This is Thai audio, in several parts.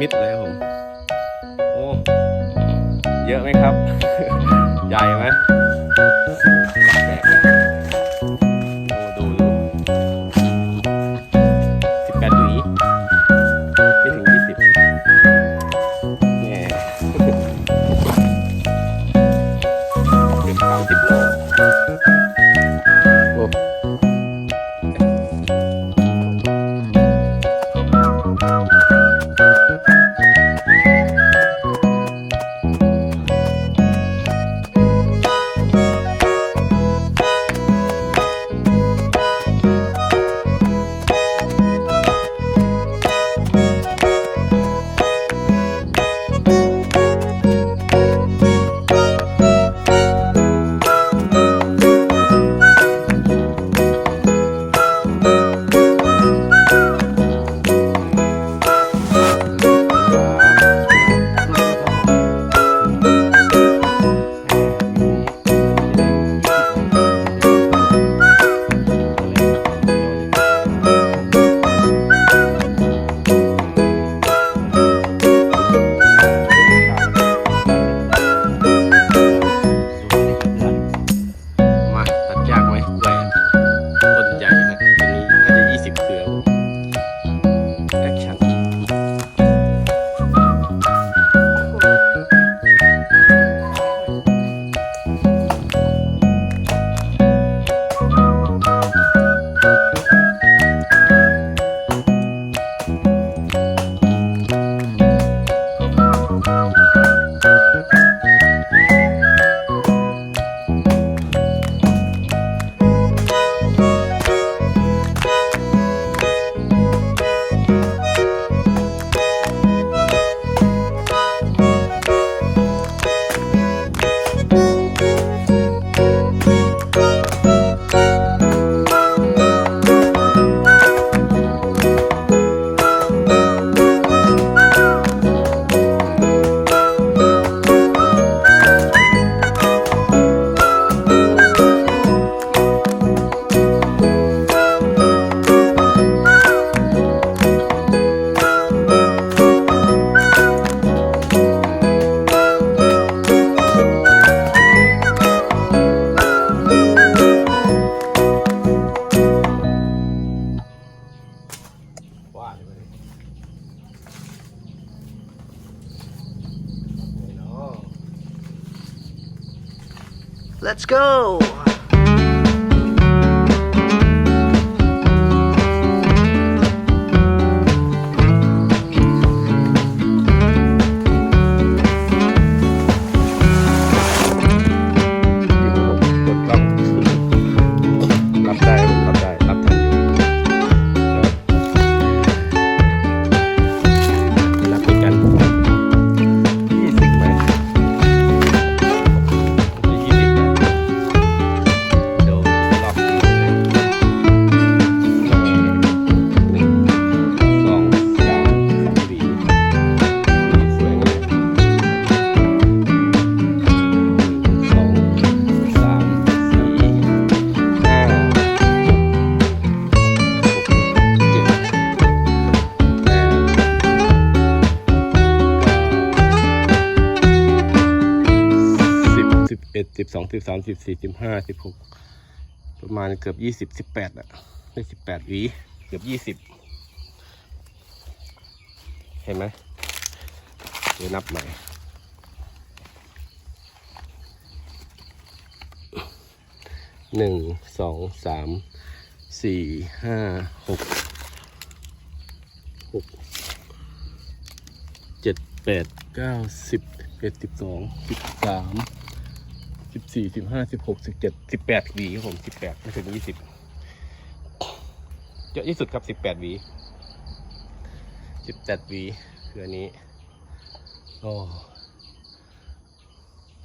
มิดเลยครับผมโอ้เยอะไหมครับ ใหญ่ไหม go! สิบเอ็ดสิบสองสิบสามสิบสี่สิบห้าสิบหกประมาณเกือบยี่สิบสิบแปดอะได้สิบแปดหวีเกือบยี่สิบเห็นไหมเดี๋ยวนับใหม่หนึ่งสองสามสี่ห้าหกหกเจ็ดแปดเก้าสิบเอ็ดสิบสองสิบสาม สิบสี่สิบห้าสิบหกสิบเจ็ดสิบแปดหวีครับผมสิบแปดไม่ถึงยี่สิบเยอะที่สุดครับสิบแปดหวีสิบแปดหวีคืออันนี้โอ้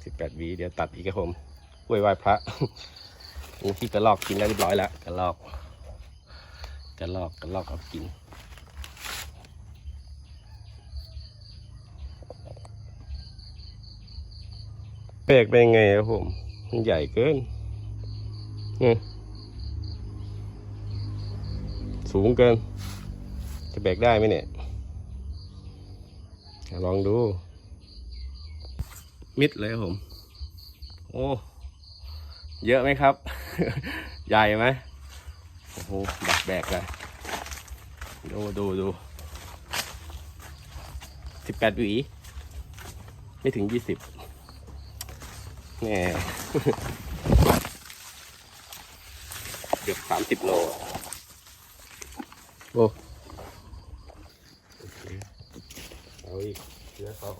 สิบแปดหวีเดี๋ยวตัดอีกครับผมกล้วยไหว้พระนี่ที่กระลอกกินแล้วเรียบร้อยแล้วกระลอกกระลอกกระลอกเอากิน แปลกเป็นไงครับผมมันใหญ่เกินสูงเกิน จะแบกได้ไหมเนี่ย ลองดู มิดเลยครับผม โอ้ เยอะไหมครับ ใหญ่ไหมโอ้โหแบกแบกเลยดูดูดูสิบแปดหวี ไม่ถึงยี่สิบ น่เกือบสามสิบโล โอ้โอเคเอาอีกเนื้อเขา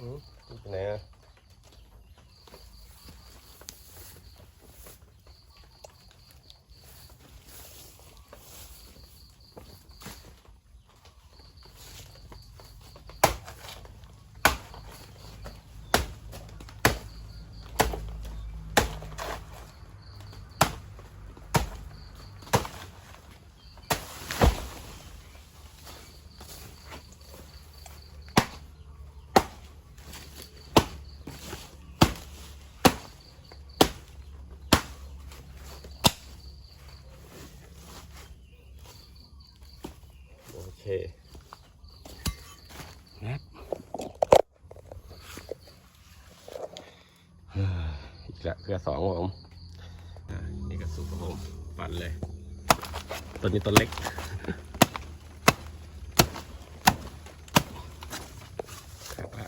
อืมไปไหนอะ นับอีกละเพื่อสองครับผมอ่านี่ก็สุกครับผมปั่นเลยตัวนี้ตัวเล็กครับอะ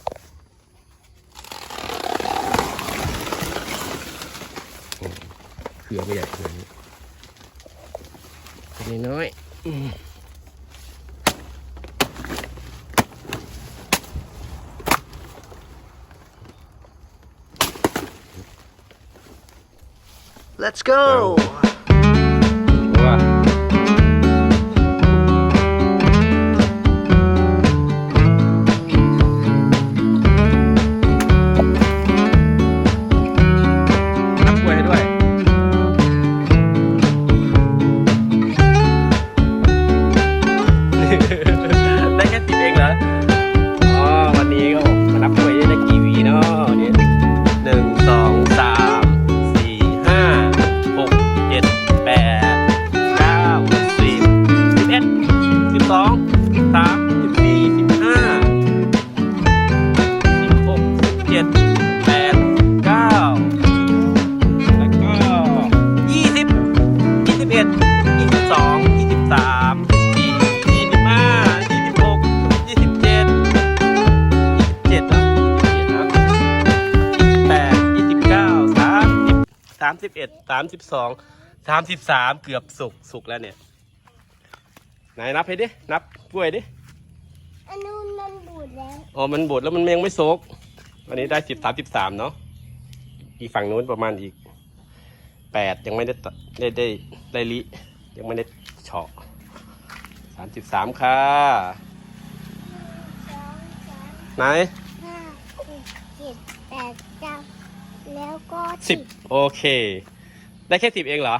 โอ้เครือไม่ใหญ่เครือนี้ตัวนี้น้อยอื Let's go. ว่ ดแปดเก้าแล้วก็ยี่สิบยี่สิบเอ็ดยี่สิบสองยี่สิบสามยี่สิบสี่ยี่สิบห้ายี่สิบหกยี่สิบเจ็ดยี่สิบเจ็ดแล้วยี่สิบเจ็ดแล้วยี่สิบแปดยี่สิบเก้าสามสิบสามสิบเอ็ดสามสิบสองสามสิบสามเกือบสุกสุกแล้วเนี่ย ไหนนับให้ดิ นับกล้วยดิ อันนู้นมันบูดแล้ว อ๋อ มันบดแล้วมันยังไม่สุก วันนี้ได้สิบสามสิบสามเนาะอีกฝั่งนู้นประมาณอีกแปดยังไม่ได้ตได้ได้ได้ลิยังไม่ได้เฉาะสามสิบสามค่ะสองสามไหนห้าหกเจ็ดแปดเก้าแล้วก็สิบโอเค ได้แค่สิบเองเหรอ